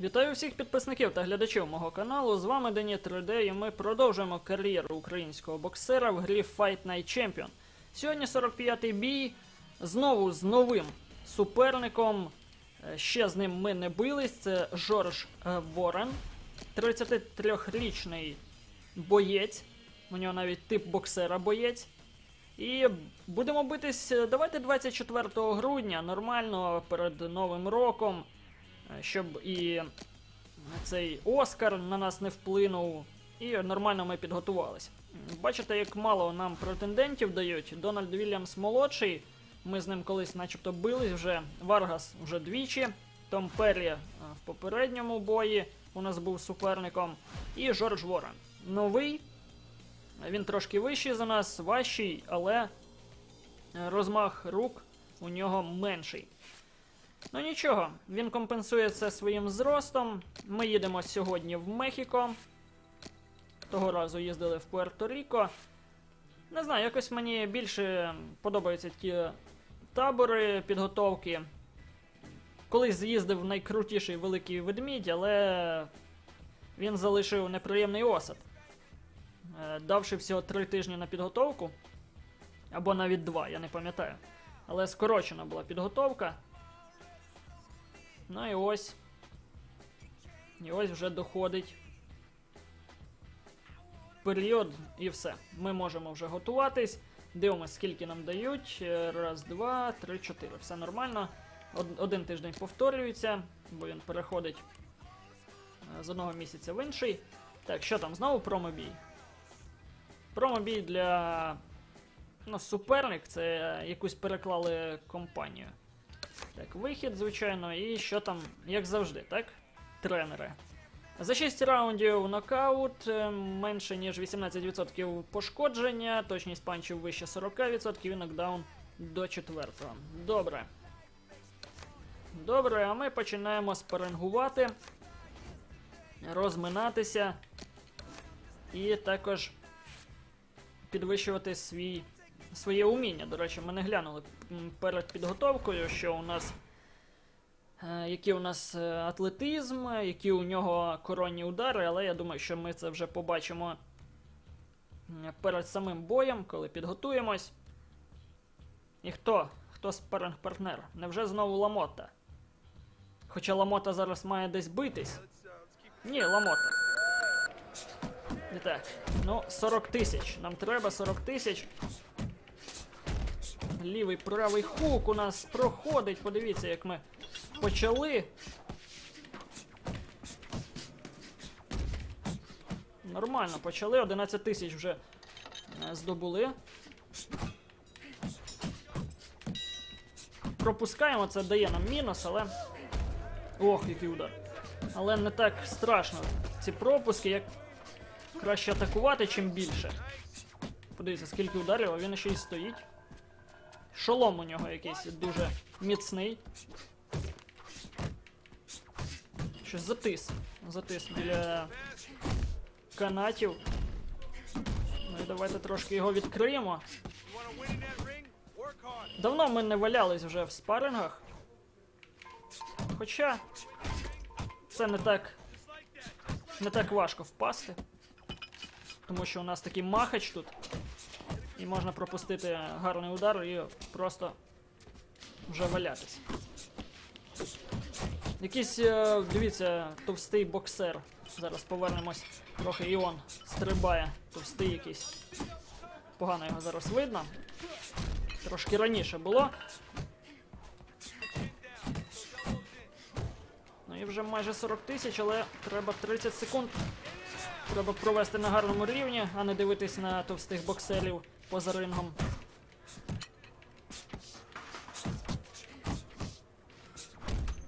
Вітаю всіх підписників та глядачів мого каналу. З вами Дені 3D і ми продовжуємо кар'єру українського боксера в грі Fight Night Champion. Сьогодні 45-й бій. Знову з новим суперником. Е, Ще з ним ми не бились. Це Жорж е, Ворен, 33-річний боєць. У нього навіть тип боксера боєць. І будемо битись. е, Давайте 24 грудня, нормально перед Новим роком, щоб і цей Оскар на нас не вплинув. І нормально ми підготувались. М, Бачите, як мало нам претендентів дають. Дональд Вільямс молодший. Ми з ним колись, начебто, бились вже. Варгас вже двічі. Том Перрі е, в попередньому бої у нас був суперником. І Жорж Ворен. Новий. Він трошки вищий за нас, важчий, але е, розмах рук у нього менший. Ну нічого, він компенсує це своїм зростом. Ми їдемо сьогодні в Мехіко. Того разу їздили в Пуерто-Ріко. Не знаю, якось мені більше подобаються ті табори підготовки. Колись з'їздив найкрутіший великий ведмідь, але він залишив неприємний осад. Е, Давши всього три тижні на підготовку, або навіть два, я не пам'ятаю. Але скорочена була підготовка. Ну і ось. І ось вже доходить період і все. Ми можемо вже готуватись. Дивимось, скільки нам дають. Е, Раз, два, три, чотири. Все нормально. Один тиждень повторюється, бо він переходить е, з одного місяця в інший. Так, що там? Знову промобій. Промобій для. Ну, суперник, це якусь переклали компанію. Так, вихід, звичайно, і що там, як завжди, так? Тренери. За 6 раундів нокаут, е, менше ніж 18% пошкодження, точність панчів вище 40% і нокдаун до 4. Добре. Добре, а ми починаємо спарингувати, розминатися і також підвищувати свій, своє уміння. До речі, ми не глянули перед підготовкою, що у нас е, який у нас е, атлетизм, які у нього коронні удари, але я думаю, що ми це вже побачимо перед самим боєм, коли підготуємось. І хто? Хто спаринг партнер? Невже знову Ламота? Хоча Ламота зараз має десь битись. Ні, Ламота. Ну, 40 тисяч. Нам треба 40 тисяч. Лівий правий хук у нас проходить. Подивіться, як ми почали. Нормально, почали. 11 тисяч вже е, здобули. Пропускаємо, це дає нам мінус, але. Ох, який удар. Але не так страшно. Ці пропуски, як краще атакувати, чим більше. Подивіться, скільки ударів, а він ще й стоїть. Шолом у нього якийсь дуже міцний. Щось затис. Затис біля канатів. Ну і давайте трошки його відкриємо. Давно ми не валялись вже в спарингах. Хоча це не так, не так важко впасти. Тому що у нас такий махач тут. І можна пропустити гарний удар і просто вже валятись. Якийсь, е, дивіться, товстий боксер. Зараз повернемось трохи і он стрибає. Товстий якийсь. Погано його зараз видно. Трошки раніше було. Ну і вже майже 40 тисяч, але треба 30 секунд. Треба провести на гарному рівні, а не дивитись на товстих боксерів поза рингом.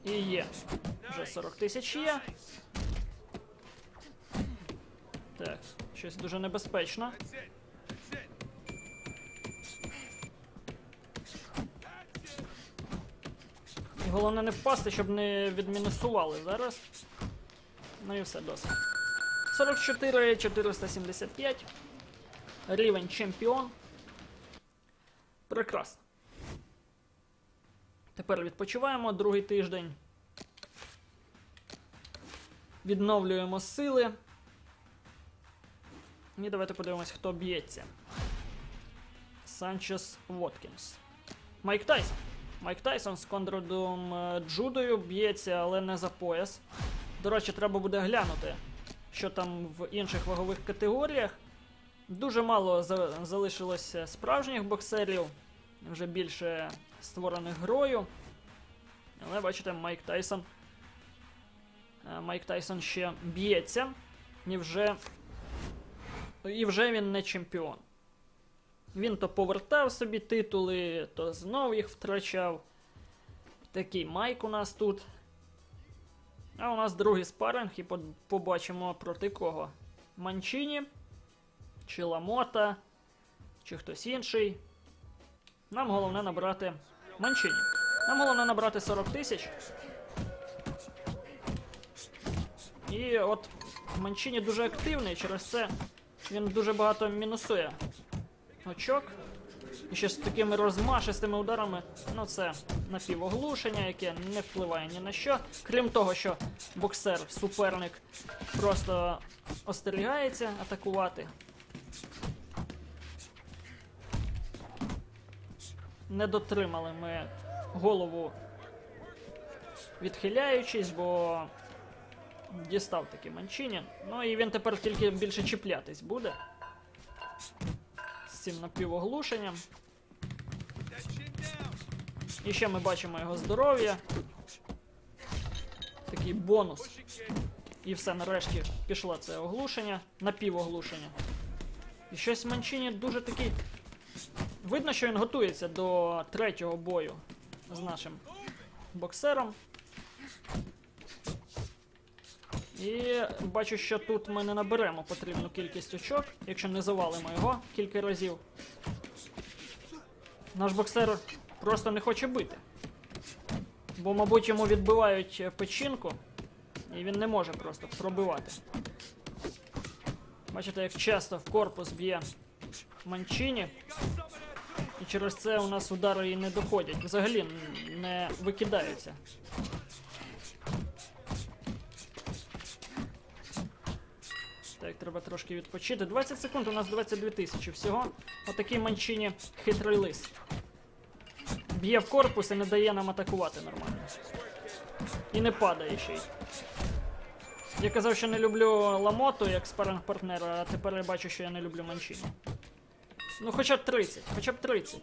І є. Вже 40 тисяч є. Так, щось дуже небезпечно. І головне не впасти, щоб не відмінусували зараз. Ну і все досить. 44 475. Рівень чемпіон. Прекрасно. Тепер відпочиваємо другий тиждень. відновлюємо сили. І давайте подивимось, хто б'ється. Санчес Воткінс. Майк Тайсон. Майк Тайсон з Конрадом е, Джудою б'ється, але не за пояс. До речі, треба буде глянути, що там в інших вагових категоріях. Дуже мало за- залишилося справжніх боксерів, вже більше створених грою. Але бачите, Майк Тайсон. е, Майк Тайсон ще б'ється. І вже, і вже він не чемпіон. Він то повертав собі титули, то знов їх втрачав. Такий Майк у нас тут. А у нас другий спаринг, і побачимо проти кого. Манчині, чи Ламота, чи хтось інший. Нам головне набрати Манчині. Нам головне набрати 40 тисяч. І от Манчині дуже активний, через це він дуже багато мінусує очок. І ще з такими розмашистими ударами, ну це напівоглушення, яке не впливає ні на що. Крім того, що боксер, суперник просто остерігається атакувати. Не дотримали ми голову відхиляючись, бо дістав таки Манчині. Ну і він тепер тільки більше чіплятись буде. З цим напівоглушенням. І ще ми бачимо його здоров'я. Такий бонус. І все, нарешті пішло це оглушення, напівоглушення. І щось Манчині дуже такий. Видно, що він готується до третього бою з нашим боксером. І бачу, що тут ми не наберемо потрібну кількість очок, якщо не завалимо його кілька разів. Наш боксер просто не хоче бити. Бо, мабуть, йому відбивають печінку, і він не може просто пробивати. Бачите, як часто в корпус б'є Манчині. І через це у нас удари і не доходять. Взагалі не викидаються. Так, треба трошки відпочити. 20 секунд, у нас 22 тисячі всього. Отакий Манчині хитрий лис. Б'є в корпус і не дає нам атакувати нормально. І не падає ще й. Я казав, що не люблю Ламоту як спаринг партнера, а тепер я бачу, що я не люблю Манчині. Ну, хоча б 30, хоча б 30.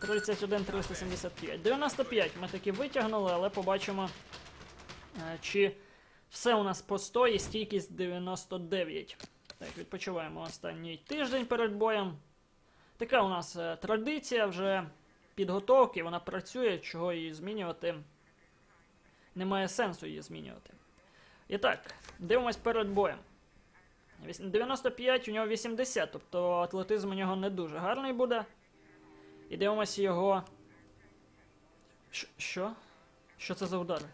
31 375. 95 ми таки витягнули, але побачимо, е, чи все у нас по 100 і стійкість 99. Так, відпочиваємо останній тиждень перед боєм. Така у нас е, традиція вже підготовки, вона працює, чого її змінювати. Немає сенсу її змінювати. І так, дивимось перед боєм. Віс- 95, у нього 80, тобто атлетизм у нього не дуже гарний буде. І дивимося його. Що? Що це за удари?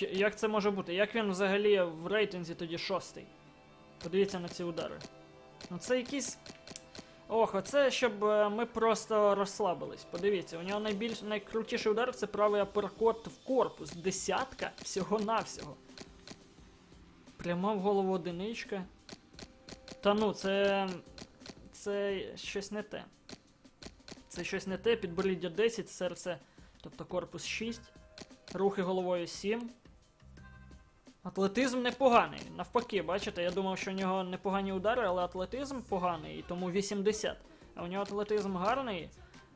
Як це може бути? Як він взагалі в рейтинзі тоді шостий? Подивіться на ці удари. Ну це якісь. Ох, оце щоб е, ми просто розслабились. Подивіться, у нього найбільш найкрутіший удар це правий аперкот в корпус. Десятка всього-навсього. Пряма в голову одиничка. Та ну, це. Це щось не те. Це щось не те, підборіддя 10, серце, тобто корпус 6, рухи головою 7. Атлетизм непоганий. Навпаки, бачите, я думав, що у нього непогані удари, але атлетизм поганий, і тому 80. А у нього атлетизм гарний,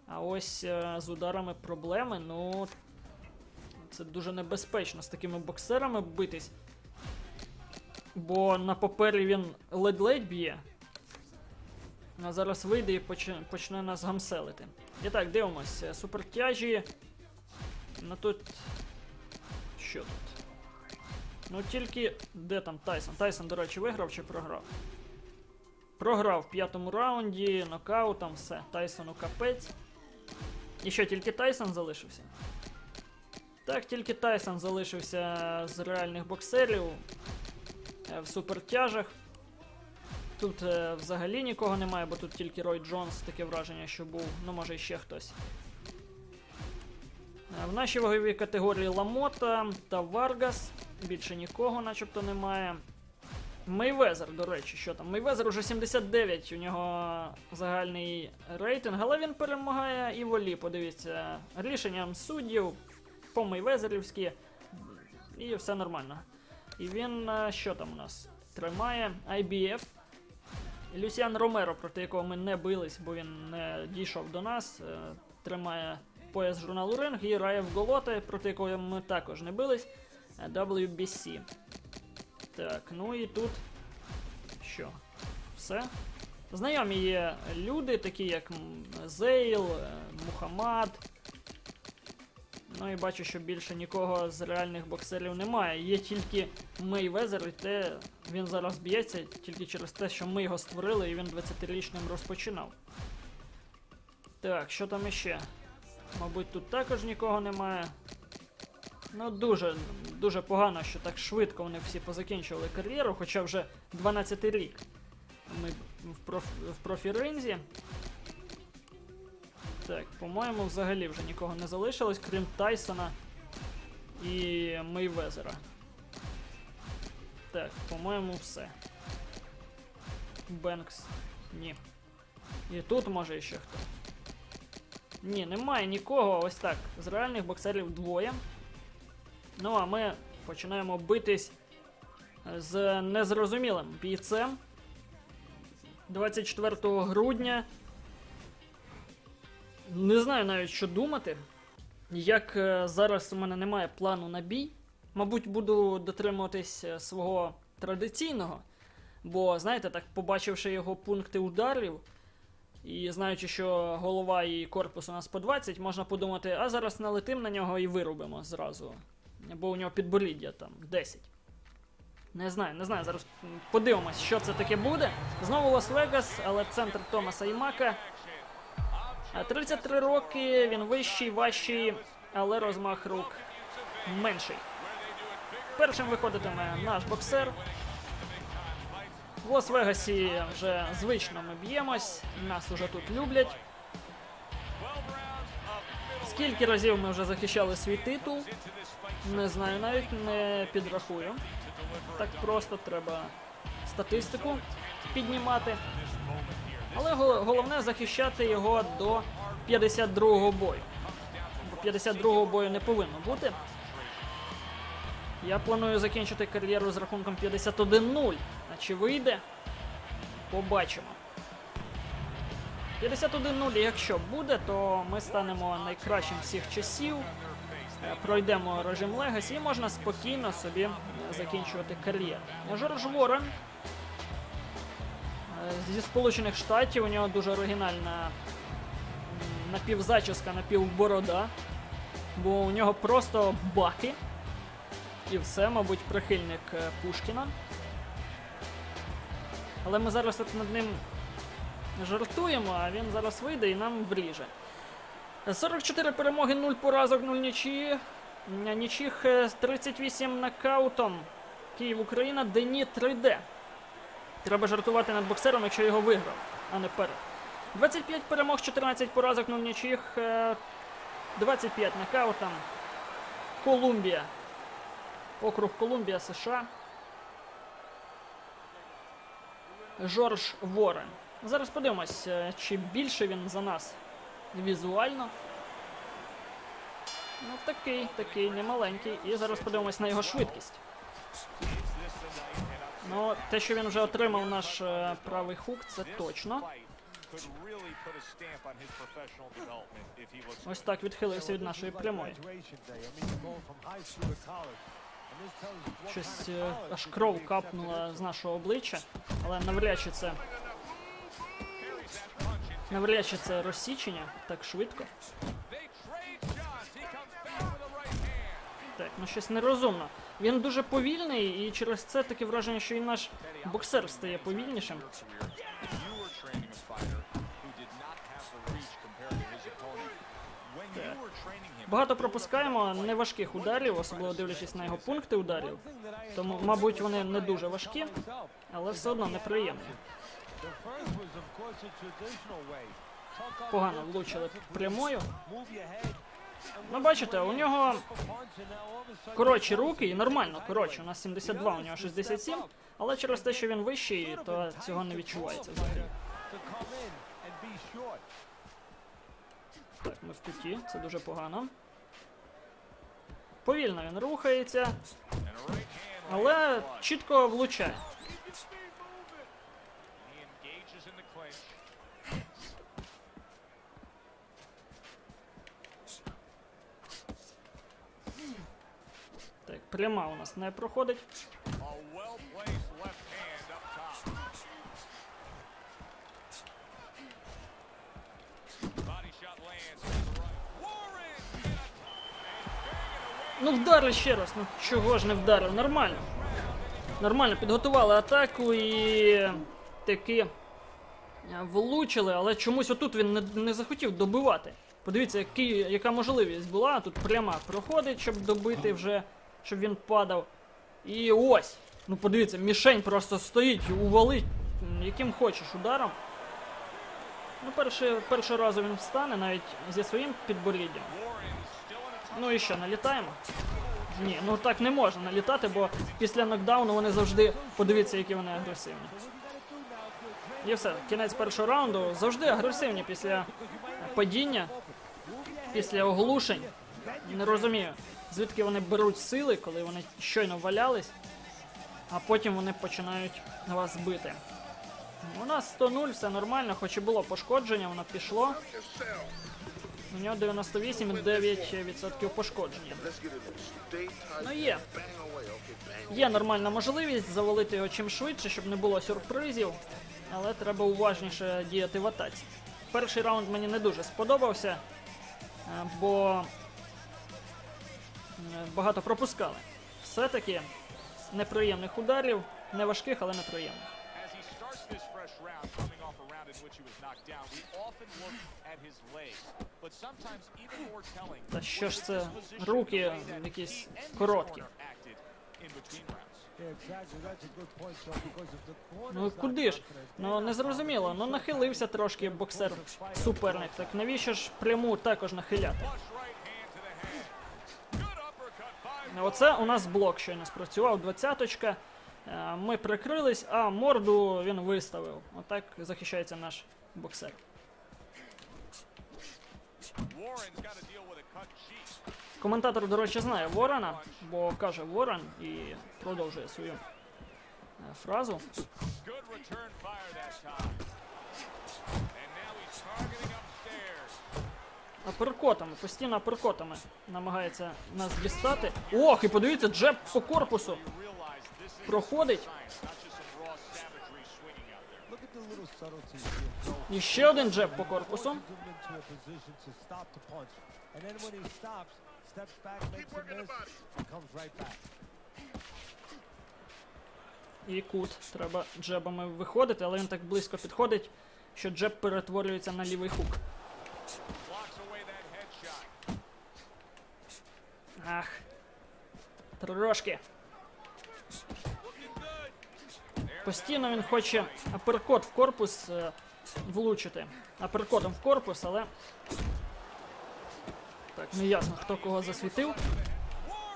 а ось е, з ударами проблеми, ну. Це дуже небезпечно з такими боксерами битись. Бо на папері він ледь-ледь б'є. А зараз вийде і почне, нас гамселити. І так, дивимося. Супертяжі. Ну тут. Що тут? Ну тільки. Де там Тайсон? Тайсон, до речі, виграв чи програв? Програв в п'ятому раунді, нокаутом, все. Тайсону капець. І що, тільки Тайсон залишився? Так, тільки Тайсон залишився з реальних боксерів е, в супертяжах. Тут е, взагалі нікого немає, бо тут тільки Рой Джонс, таке враження, що був, ну може ще хтось. Е, В нашій ваговій категорії Ламота та Варгас. Більше нікого, начебто, немає. Мейвезер, до речі, що там? Мейвезер уже 79, у нього загальний рейтинг, але він перемагає і волі, подивіться, рішенням суддів по Мейвезерівськи, і все нормально. І він е, що там у нас? Тримає IBF. Люсіан Ромеро, проти якого ми не бились, бо він не дійшов до нас, е, тримає пояс журналу Ринг, і Раєв Голота, проти якого ми також не бились, е, WBC. Так, ну і тут. Що? Все. Знайомі є люди, такі як Зейл, Мухаммад. Ну і бачу, що більше нікого з реальних боксерів немає. Є тільки Мейвезер, і те він зараз б'ється тільки через те, що ми його створили і він 20-річним розпочинав. Так, що там іще? Мабуть, тут також нікого немає. Ну, дуже, дуже погано, що так швидко вони всі позакінчували кар'єру, хоча вже 12 рік. Ми в, проф, в профіринзі. Так, по-моєму, взагалі вже нікого не залишилось, крім Тайсона і Мейвезера. Так, по-моєму, все. Бенкс. Ні. І тут може ще хто. Ні, немає нікого. Ось так. З реальних боксерів двоє. Ну а ми починаємо битись з незрозумілим бійцем. 24 грудня. Не знаю навіть, що думати. Як е, зараз у мене немає плану на бій, мабуть, буду дотримуватись е, свого традиційного. Бо, знаєте, так, побачивши його пункти ударів, і знаючи, що голова і корпус у нас по 20, можна подумати, а зараз налетим на нього і вирубимо зразу. Бо у нього підборіддя там 10. Не знаю, не знаю. Зараз подивимось, що це таке буде. Знову Лас-Вегас, але центр Томаса Імака. А 33 роки, він вищий, важчий, але розмах рук менший. Першим виходитиме наш боксер. В Лас-Вегасі вже звично ми б'ємось, нас уже тут люблять. Скільки разів ми вже захищали свій титул? Не знаю, навіть не підрахую. Так просто треба статистику піднімати. Але головне захищати його до 52-го бою. Бо 52-го бою не повинно бути. Я планую закінчити кар'єру з рахунком 51-0. А чи вийде? Побачимо. 51-0, якщо буде, то ми станемо найкращим всіх часів. Е, Пройдемо режим Legacy і можна спокійно собі е, закінчувати кар'єру. Жорж Ворен е, зі Сполучених Штатів у нього дуже оригінальна напівзачіска, напівборода. Бо у нього просто баки. І все, мабуть, прихильник е, Пушкіна. Але ми зараз от над ним жартуємо, а він зараз вийде і нам вріже. 44 перемоги, 0 поразок, 0 нічиї. М, Нічих е, 38 нокаутом. Київ Україна, Дені 3D. Треба жартувати над боксером, якщо його виграв, а не перед. 25 перемог, 14 поразок, 0 нічих. е, 25 нокаутом. Колумбія. Округ Колумбія, США. Жорж Ворен. Зараз подивимось, е, чи більше він за нас візуально. Ну, такий, такий, немаленький. І зараз подивимось на його швидкість. Ну, те, що він вже отримав наш е, правий хук, це точно. Ось так відхилився від нашої прямої. Щось е, аж кров капнула з нашого обличчя, але навряд чи це. Навряд чи це розсічення так швидко. Так, ну щось нерозумно. Він дуже повільний, і через це таке враження, що і наш боксер стає повільнішим. Багато пропускаємо неважких ударів, особливо дивлячись на його пункти ударів. Тому, мабуть, вони не дуже важкі, але все одно неприємні. Погано влучили прямою. Ну, бачите, у нього коротші руки і нормально коротше. У нас 72, у нього 67, але через те, що він вищий, то цього не відчувається взагалі. Так, ми в куті, це дуже погано. Повільно він рухається, але чітко влучає. Пряма у нас не проходить. Ну вдарив ще раз. Ну чого ж не вдарив? Нормально. Нормально підготували атаку і таки е, влучили, але чомусь отут він не, не захотів добивати. Подивіться, який, яка можливість була. Тут пряма проходить, щоб добити вже, щоб він падав. І ось. Ну подивіться, мішень просто стоїть, увалить яким хочеш ударом. Ну, перший, перший разу він встане навіть зі своїм підборіддям. Ну і що, налітаємо? Ні, ну так не можна налітати, бо після нокдауну вони завжди подивіться, які вони агресивні. І все, кінець першого раунду. Завжди агресивні після падіння, після оглушень. Не розумію, звідки вони беруть сили, коли вони щойно валялись, а потім вони починають вас бити. У нас 100-0, все нормально, хоч і було пошкодження, воно пішло. У нього 98,9% пошкодження. Ну є. Є нормальна можливість завалити його чим швидше, щоб не було сюрпризів, але треба уважніше діяти в атаці. Перший раунд мені не дуже сподобався, е, бо багато пропускали. Все-таки неприємних ударів, не важких, але неприємних. Та що ж це руки якісь короткі. Ну куди ж? Ну не зрозуміло. Ну нахилився трошки боксер суперник. Так навіщо ж пряму також нахиляти? Оце у нас блок щойно спрацював, двадцяточка. Е, Ми прикрились, а морду він виставив. Отак захищається наш боксер. Коментатор, до речі, знає Ворона, бо каже Ворон і продовжує свою е, фразу. Аперкотами, постійно аперкотами намагається нас дістати. Ох, і подивіться, джеб по корпусу проходить. І ще один джеб по корпусу. І кут. Треба джебами виходити, але він так близько підходить, що джеб перетворюється на лівий хук. Ах. Трошки. Постійно він хоче аперкот в корпус е, влучити. Аперкотом в корпус, але. Так, не ясно, хто кого засвітив.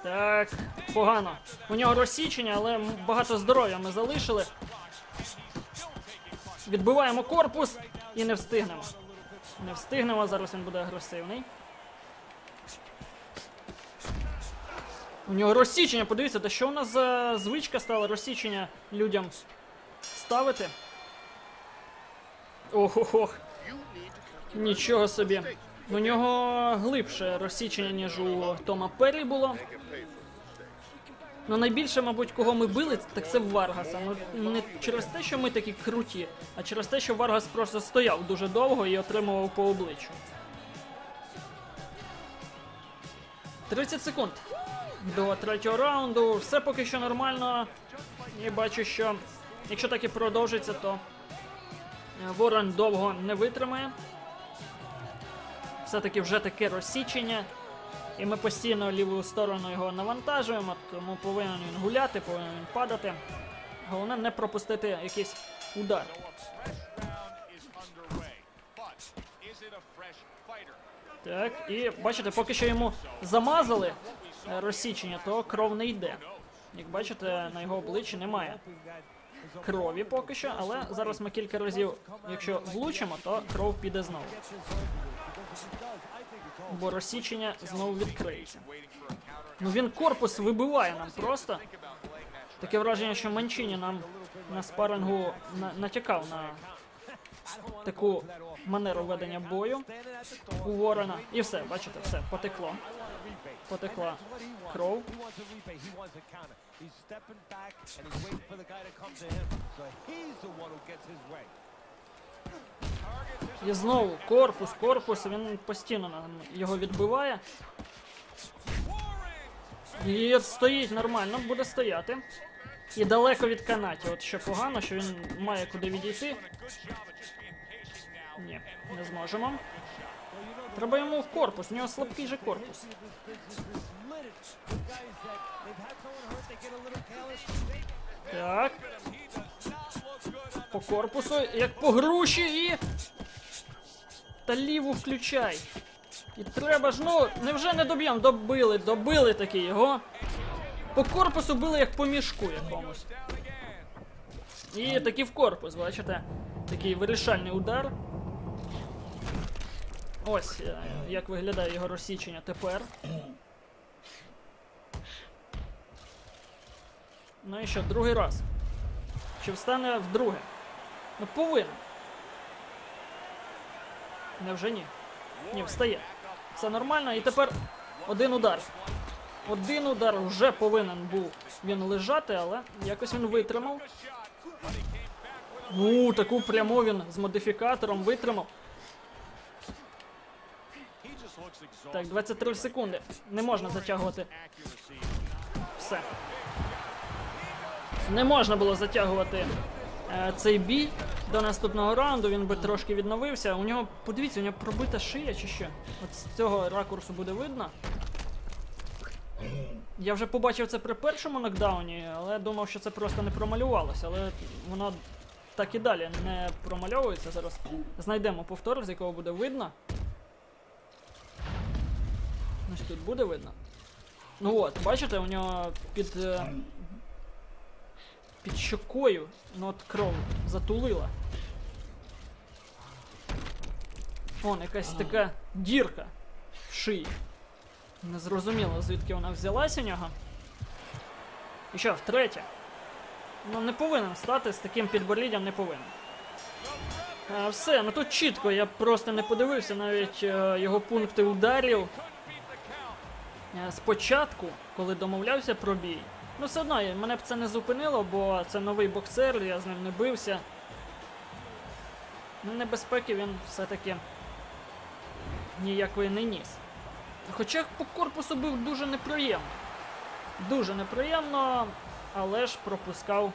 Так, погано. У нього розсічення, але багато здоров'я ми залишили. Відбиваємо корпус і не встигнемо. Не встигнемо, зараз він буде агресивний. У нього розсічення, подивіться, та що у нас за звичка стала розсічення людям ставити. Ох ох ох. Нічого собі. У нього глибше розсічення, ніж у Тома Перрі було. Ну найбільше, мабуть, кого ми били, так це Варгаса. Ну не через те, що ми такі круті, а через те, що Варгас просто стояв дуже довго і отримував по обличчю. 30 секунд до третього раунду. Все поки що нормально. І бачу, що якщо так і продовжиться, то е, Ворон довго не витримає. Все-таки вже таке розсічення. І ми постійно ліву сторону його навантажуємо, тому повинен він гуляти, повинен він падати. Головне не пропустити якийсь удар. Так, і бачите, поки що йому замазали розсічення, то кров не йде. Як бачите, на його обличчі немає крові поки що, але зараз ми кілька разів, якщо влучимо, то кров піде знову. Бо розсічення знову відкриється. Ну він корпус вибиває нам просто. Таке враження, що Манчині нам на спарингу на- натякав на таку манеру ведення бою у Ворона. І все, бачите, все, потекло. Потекла кров. І знову корпус, корпус, він постійно його відбиває. І стоїть нормально, буде стояти. І далеко від канатів. От що погано, що він має куди відійти. Ні, не зможемо. Треба йому в корпус, у нього слабкий же корпус. Так. По корпусу, як по груші і. Та ліву включай. І треба ж, ну, невже не доб'ємо? Добили, добили таки його. По корпусу били як по мішку якомусь. І таки в корпус, бачите? Такий вирішальний удар. Ось е, як виглядає його розсічення тепер. Ну і що, другий раз. Чи встане вдруге? Ну повинен. Невже ні? Ні, встає. Все нормально, і тепер один удар. Один удар вже повинен був він лежати, але якось він витримав. Ну, таку пряму він з модифікатором витримав. Так, 23 секунди. Не можна затягувати. Все. Не можна було затягувати е, цей бій до наступного раунду. Він би трошки відновився. У нього, подивіться, у нього пробита шия чи що. От з цього ракурсу буде видно. Я вже побачив це при першому нокдауні, але думав, що це просто не промалювалося. Але воно так і далі не промальовується. Зараз знайдемо повтор, з якого буде видно. Ось тут буде видно. Ну от, бачите, у нього під. е, Під щокою, ну от кров затулила. Вон якась така дірка в шиї. Незрозуміло, звідки вона взялась у нього. І що, втретє? Ну не повинен стати з таким підборіддям не повинен. А, все, ну тут чітко, я просто не подивився навіть е, його пункти ударів. Е, Спочатку, коли домовлявся про бій, ну все одно мене б це не зупинило, бо це новий боксер, я з ним не бився. Ну, Небезпеки він все-таки ніякої не ніс. Хоча по корпусу був дуже неприємно. Дуже неприємно, але ж пропускав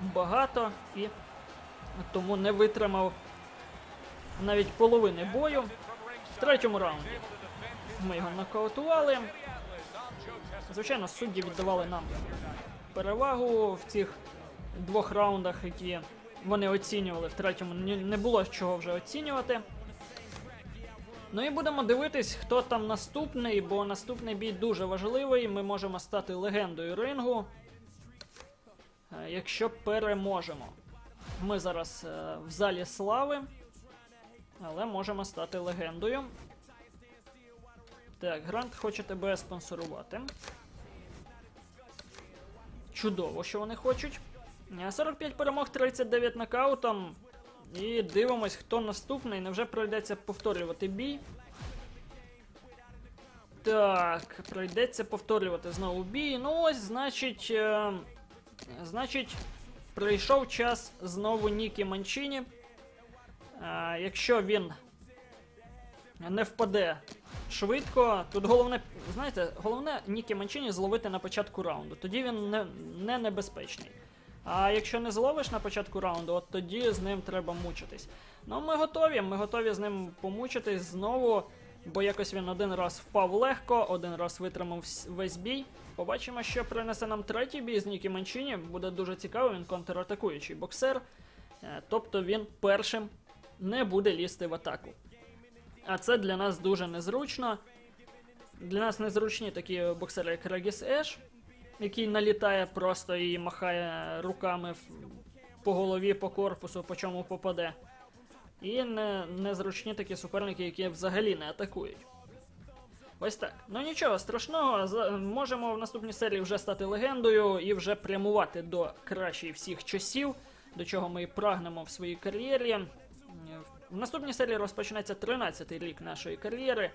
багато і тому не витримав навіть половини бою в третьому раунді. Ми його нокаутували. Звичайно, судді віддавали нам перевагу в цих двох раундах, які вони оцінювали. В третьому не було чого вже оцінювати. Ну і будемо дивитись, хто там наступний, бо наступний бій дуже важливий. Ми можемо стати легендою рингу. е, Якщо переможемо. Ми зараз е, в залі слави, але можемо стати легендою. Так, Грант хоче тебе спонсорувати. Чудово, що вони хочуть. Е, 45 перемог, 39 нокаутом. І дивимось, хто наступний. Невже прийдеться повторювати бій? Так, прийдеться повторювати знову бій. Ну ось, значить. Е, значить, прийшов час знову Нікі Манчині. Е, якщо він не впаде швидко, тут головне, знаєте, головне Нікі Манчині зловити на початку раунду. Тоді він не, не небезпечний. А якщо не зловиш на початку раунду, от тоді з ним треба мучитись. Ну, ми готові, ми готові з ним помучитись знову, бо якось він один раз впав легко, один раз витримав весь бій. Побачимо, що принесе нам третій бій з Нікі Манчині. Буде дуже цікаво, він контратакуючий боксер. Е, Тобто він першим не буде лізти в атаку. А це для нас дуже незручно. Для нас незручні такі боксери, як Регіс Еш, який налітає просто і махає руками по голові, по корпусу, по чому попаде. І не, незручні такі суперники, які взагалі не атакують. Ось так. Ну нічого страшного, за- можемо в наступній серії вже стати легендою і вже прямувати до кращих всіх часів, до чого ми прагнемо в своїй кар'єрі. В наступній серії розпочнеться 13-й рік нашої кар'єри.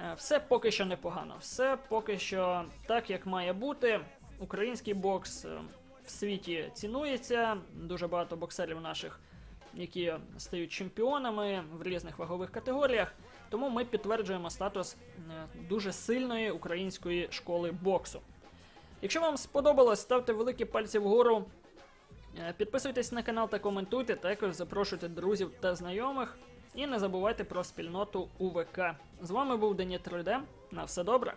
Е, Все поки що непогано. Все поки що так, як має бути. Український бокс е, в світі цінується. Дуже багато боксерів наших, які стають чемпіонами в різних вагових категоріях. Тому ми підтверджуємо статус е, дуже сильної української школи боксу. Якщо вам сподобалось, ставте великі пальці вгору. Е, Підписуйтесь на канал та коментуйте, також запрошуйте друзів та знайомих. І не забувайте про спільноту УВК. З вами був Деніт 3D. На все добре.